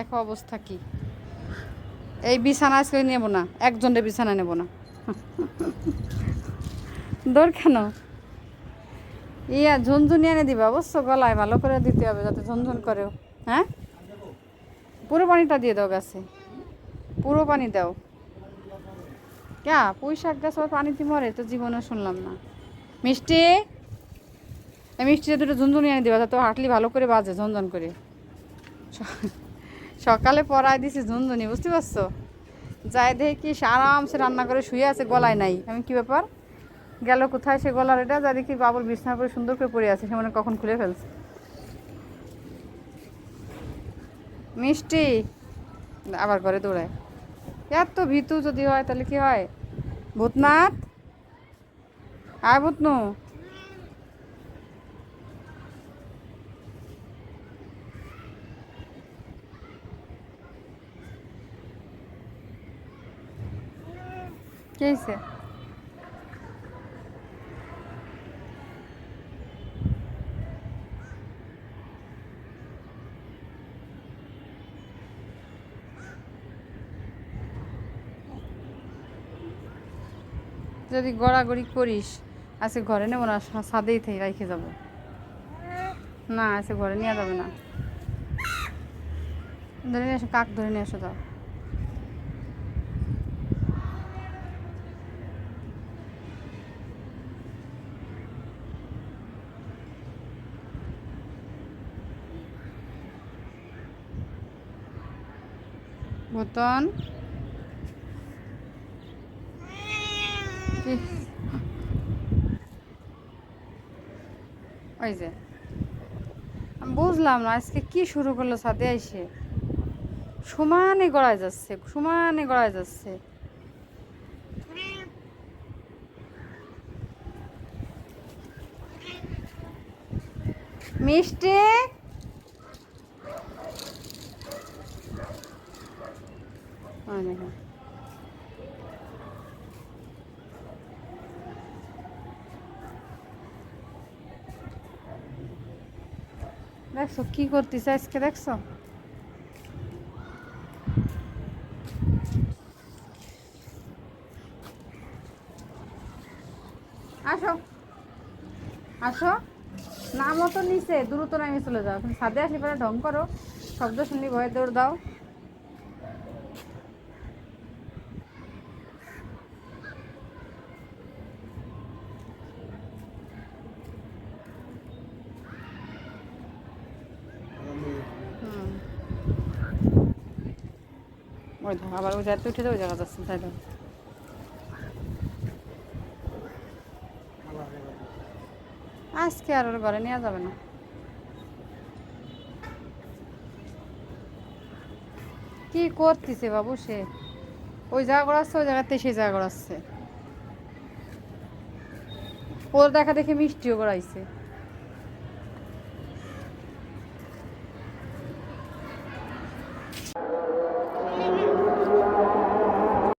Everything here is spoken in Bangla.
দেখো অবস্থা কি। এই বিছানা আজকে নেব না, একজনের বিছানা নেব না। দৌড় কেন? ইয়া ঝুনঝুনি এনে দিবা, অবশ্য গলায় ভালো করে দিতে হবে, যাতে ঝুনঝুন করেও। হ্যাঁ? পুরো পানিটা দিয়ে দাও গাছে। পুরো পানি দাও। ক্যা, পুঁই শাক গাছ আবার পানিতে মরে তো জীবনে শুনলাম না। মিষ্টি? মিষ্টিতে দুটো ঝুনঝুনি এনে দিবা, যাতে হাঁটলি ভালো করে বাজে, ঝনঝন করে। সকালে পরাই দিছি ঝুনঝুনি বুঝতে পারছ? যাই দেখি কি আরামসে রান্না করে শুয়ে আছে, গলায় নাই। আমি কি ব্যাপার? গেল কোথায় সে গলার এটা? যা দেখি বাবুর বিছনা করে সুন্দর করে পড়ে আছে, সে মানে কখন খুলে ফেলছে। মিষ্টি, আবার ঘরে দৌড়ায়। এত ভীতু যদি হয়, তাহলে কি হয়? ভূতনাথ? আয় ভূতনু। হয়েছে যদি গড়াগড়ি করিস আজকে ঘরে নেব না, সা- ছাদেই থেকে রেখে যাব। না আজকে ঘরে নেওয়া যাবে না। ধরে নিয়ে এসো, কাক ধরে নিয়ে এসো, যাও। বোতন ওই যে। আমি বুঝলাম না, আজকে কি শুরু করল সাথে আইসে? সমানে গড়ায় যাচ্ছে, সমানে গড়ায় যাচ্ছে। মিষ্টি? দেখছ, কি করতেছে আজকে, দেখছ? আসো। আসো। নামও তো নিচে, দ্রুত নামে চলে যাও। এখন ছাদে আসলে পরে ঢং করো। শব্দ শুনলি ভয়ে দৌড় দাও। ওই আবার ওই জায়গাতে উঠে যাও ওই জায়গা যাচ্ছে তাই তো। আজকে আর ওর ঘরে নেওয়া যাবে না। কি করতেছে বাবু সে? ওই জায়গা করাচ্ছে ওই জায়গাতে সেই জায়গা করাচ্ছে ওর দেখা দেখে মিষ্টিও করাইছে